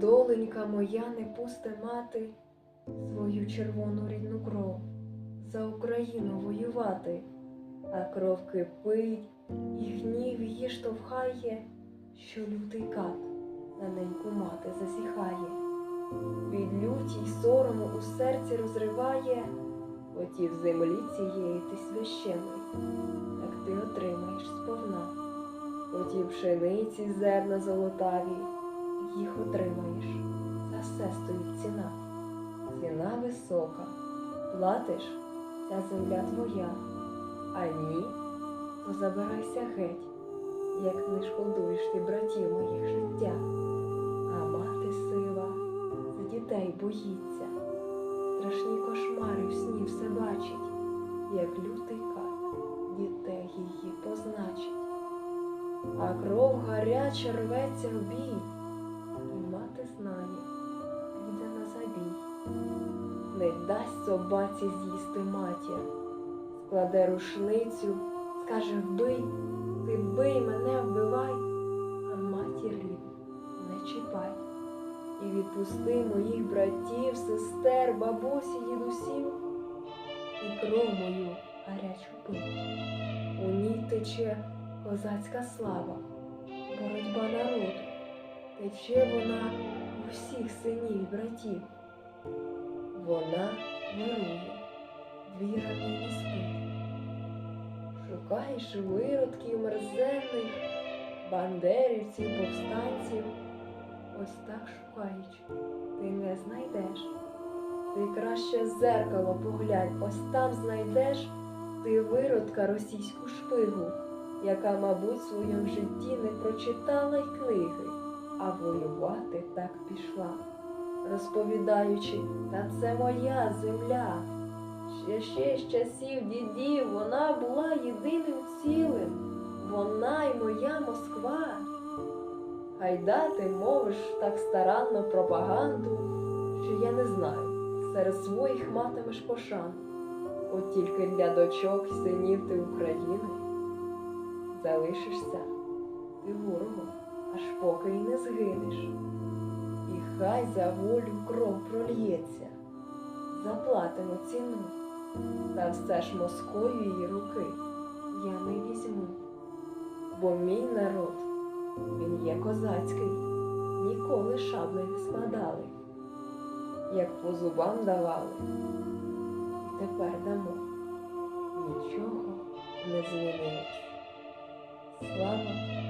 доленька моя не пусте мати свою червону рідну кров за Україну воювати, а кров кипить, і гнів її штовхає, що лютий кат на неньку мати засіхає. Від люті й сорому у серці розриває, Отів землі цієї ти священний, так ти отримаєш сповна. Оті пшениці зерна золотаві, їх отримаєш, за все стоїть ціна. Ціна висока, платиш, ця земля твоя, а ні, то забирайся геть, як не шкодуєш ти братів моїх життя. А мати сила за дітей боїться, страшні кошмари в сні все бачить, як лютий кат дітей її позначить. А кров гаряча рветься в бій, дасть собаці з'їсти матір, складе рушницю, скаже вбий, ти бий мене, вбивай, а матір не чіпай. І відпусти моїх братів, сестер, бабусі, дідусів, і кров мою гарячу пий. У ній тече козацька слава, боротьба народу, тече вона у всіх синів і братів. Вона вирує, віра не спить. Шукаєш виродків мерзенних, бандерівців, повстанців. Ось так шукаючи, ти не знайдеш. Ти краще зеркало поглянь, ось там знайдеш ти виродка російську шпигу, яка, мабуть, в своєму житті не прочитала й книги, а воювати так пішла, розповідаючи, та це моя земля. Ще ще з часів дідів вона була єдиним цілим, вона й моя Москва. Гайда ти мовиш так старанно пропаганду, що я не знаю, серед своїх матимеш пошан. От тільки для дочок й синів ти України залишишся ти ворогом, аж поки й не згинеш. Хай за волю кров прольється, заплатимо ціну, та все ж Москвою її руки я не візьму, бо мій народ, він є козацький, ніколи шабли не складали, як по зубам давали і тепер дамо. Нічого не змінилось. Слава